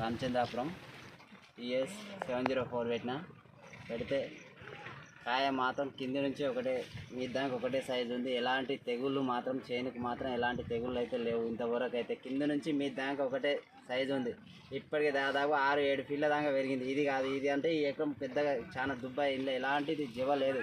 Ramachandrapuram ES seven zero four పెట్టిన. పెడితే కాయ మాత్రం కింది నుంచి ఒకటే మీ దానికి ఒకటే సైజు ఉంది. ఎలాంటి తెగుళ్ళు మాత్రం చేనుకు మాత్రం ఎలాంటి తెగుళ్ళు అయితే లేవు. ఇంతవరకు అయితే కింది నుంచి మీ దానికి ఒకటే సైజు ఉంది. ఇప్పటికి దాదాపు ఆరు ఏడు ఫీట్ల దాకా పెరిగింది. ఇది కాదు ఇది అంటే ఈ ఎకరం పెద్దగా చాలా దుబ్బా ఇంట్లో ఎలాంటిది జివ లేదు.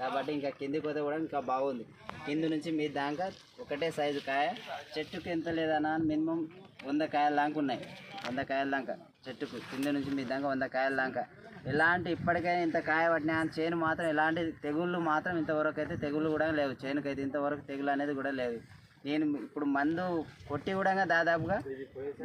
కాబట్టి ఇంకా కిందికి పోతే కూడా ఇంకా బాగుంది. కింది నుంచి మీ దాకా ఒకటే సైజు కాయ. చెట్టుకి ఎంత లేదన్నా మినిమం వంద కాయల దాకా ఉన్నాయి. వంద కాయల దాకా. చెట్టుకు కింద నుంచి మీ దాకా వంద కాయల దాకా. ఎలాంటి ఇప్పటికైనా ఇంత కాయ పట్టినా చేను మాత్రం ఎలాంటి తెగుళ్ళు మాత్రం ఇంతవరకు అయితే తెగుళ్ళు కూడా లేవు. చేనుకైతే ఇంతవరకు తెగులు అనేది కూడా లేదు. నేను ఇప్పుడు మందు కొట్టి కూడా దాదాపుగా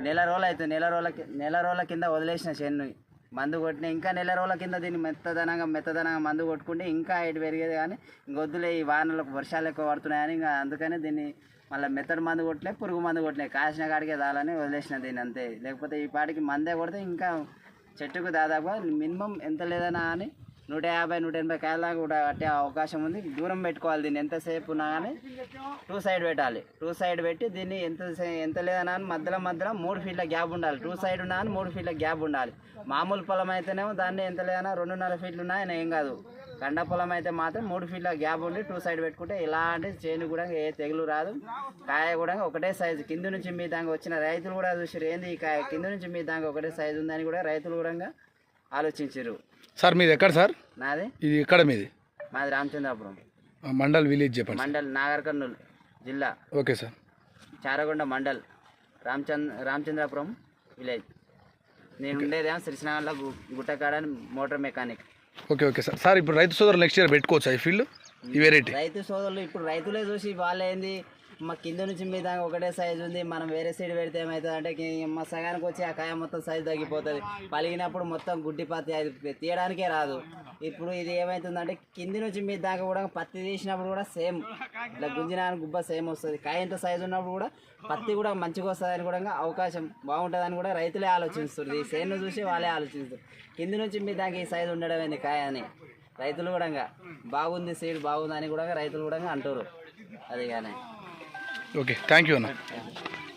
నెల రోజులు అవుతుంది. నెల రోజుల నెల రోజుల కింద వదిలేసిన చేను మందు కొట్టిన ఇంకా నెల రోజుల కింద దీన్ని మెత్తదనంగా మెత్తదనంగా మందు కొట్టుకుంటే ఇంకా హైట్ పెరిగేది కానీ ఇంకొద్దులే ఈ వానలకు వర్షాలు ఎక్కువ పడుతున్నాయని ఇంకా అందుకని దీన్ని మళ్ళీ మెత్తడి మందు కొట్టలే పురుగు మందు కొట్టలే కాసిన కాడికే దాలని వదిలేసిన దీన్ని అంతే. లేకపోతే ఈ పాటికి మందే కొడితే ఇంకా చెట్టుకు దాదాపుగా మినిమం ఎంత లేదన్నా అని నూట యాభై నూట ఎనభై కాయల దాకా కూడా కట్టే అవకాశం ఉంది. దూరం పెట్టుకోవాలి దీన్ని ఎంతసేపు ఉన్నా కానీ టూ సైడ్ పెట్టాలి. టూ సైడ్ పెట్టి దీన్ని ఎంత ఎంత లేదన్నా మధ్యలో మధ్యలో మూడు ఫీట్ల గ్యాప్ ఉండాలి. టూ సైడ్ ఉన్నా కానీ మూడు ఫీట్ల గ్యాప్ ఉండాలి. మామూలు పొలం అయితేనేమో దాన్ని ఎంత లేదన్నా రెండున్నర ఫీట్లు ఉన్నా ఆయన ఏం కాదు. కండ పొలం అయితే మాత్రం మూడు ఫీట్ల గ్యాప్ ఉండి టూ సైడ్ పెట్టుకుంటే ఇలాంటి చేను కూడా ఏ తెగులు రాదు. కాయ కూడా ఒకటే సైజు. కింద నుంచి మీ దాకా వచ్చిన రైతులు కూడా చూసి ఏంది ఈ కాయ? కింద నుంచి మీ దాకా ఒకటే సైజు ఉందని కూడా రైతులు కూడా ఆలోచించారు. సార్ మీది ఎక్కడ సార్? నాది? ఇది ఎక్కడ మీది? మాది రామచంద్రాపురం. మండల్ విలేజ్ చెప్పండి మండల్ నాగర్ కర్నూలు జిల్లా. Okay sir. Charagonda mandal Ramachandra Ramachandrapuram village. నేను ఉండేదేమో శ్రీశనగర్లో గు గుట్టకాడ motor mechanic. Okay okay sir. Sir ఇప్పుడు రైతు సోదరులు నెక్స్ట్ ఇయర్ పెట్టుకోవచ్చా ఈ ఫీల్డ్ ఈ వెరైటీ రైతు సోదరులు ఇప్పుడు రైతులే చూసి వాళ్ళేంది? మా కింద నుంచి మీ దాకా ఒకటే సైజు ఉంది. మనం వేరే సైడ్ పెడితే ఏమవుతుంది అంటే మా సగానికి వచ్చి ఆ కాయ మొత్తం సైజు తగ్గిపోతుంది. పలిగినప్పుడు మొత్తం గుడ్డిపాతి అది తీయడానికే రాదు. ఇప్పుడు ఇది ఏమవుతుందంటే కింది నుంచి మీ దాకా కూడా పత్తి తీసినప్పుడు కూడా సేమ్ ఇట్లా గుంజినానికి గుబ్బ సేమ్ వస్తుంది. కాయ ఎంత సైజు ఉన్నప్పుడు కూడా పత్తి కూడా మంచిగా వస్తుందని కూడా అవకాశం బాగుంటుందని కూడా రైతులే ఆలోచిస్తారు ఈ సేను చూసి వాళ్ళే ఆలోచిస్తారు కింది నుంచి మీ దాకా ఈ సైజు ఉండడం ఏంది కాయ అని. రైతులు కూడా బాగుంది సీడ్ బాగుంది అని కూడా రైతులు కూడా అంటారు అది కానీ ఓకే థ్యాంక్ యూ అన్న